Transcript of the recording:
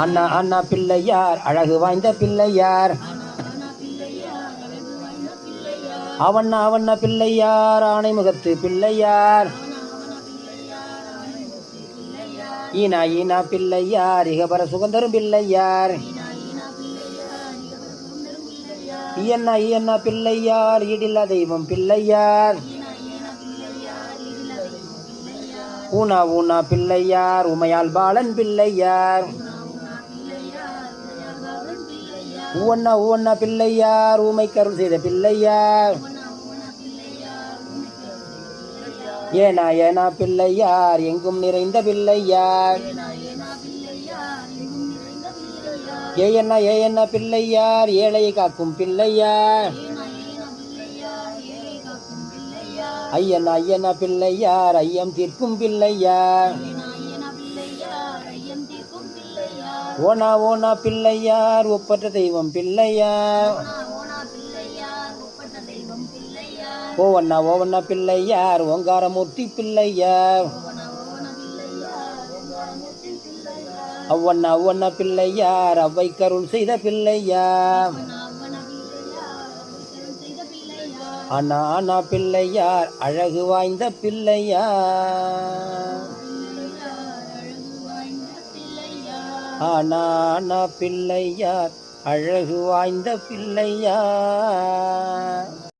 அண்ணா அண்ணா பிள்ளையார் அழகு வாய்ந்த பிள்ளையார். அவண்ணா அவண்ணா பிள்ளையார் ஆணைமுகத்து பிள்ளையார். ஈனா ஈனா பிள்ளையார் இகபர சுகந்தரும் பிள்ளையார். ஈயண்ணா ஈயண்ணா பிள்ளையார் ஈடில்லா தெய்வம் பிள்ளையார். ஊனா ஊனா பிள்ளையார் உமையால் பாலன் பிள்ளையார். ஊவண்ணா ஊவண்ணா பிள்ளையார் ஊமை கருள் செய்த பிள்ளையார். ஏனா ஏனா பிள்ளையார் எங்கும் நிறைந்த பிள்ளையார். ஏயண்ணா ஏயண்ணா பிள்ளையார் ஏழையை காக்கும் பிள்ளையார். ஐயண்ணா ஐயனா பிள்ளையார் ஐயம் தீர்க்கும் பிள்ளையார். ஓனா ஓனா பிள்ளையார் ஒப்பற்ற தெய்வம் பிள்ளையார். ஓவண்ணா ஓவண்ணா பிள்ளையார் ஓங்காரமூர்த்தி பிள்ளையார். அவ்வண்ணா அவ்வண்ணா பிள்ளையார் அவ்வை கருள் செய்த பிள்ளையார். அண்ணா அண்ணா பிள்ளையார் அழகு வாய்ந்த பிள்ளையார். ஆனா பிள்ளையார் அழகு வாய்ந்த பிள்ளையார்.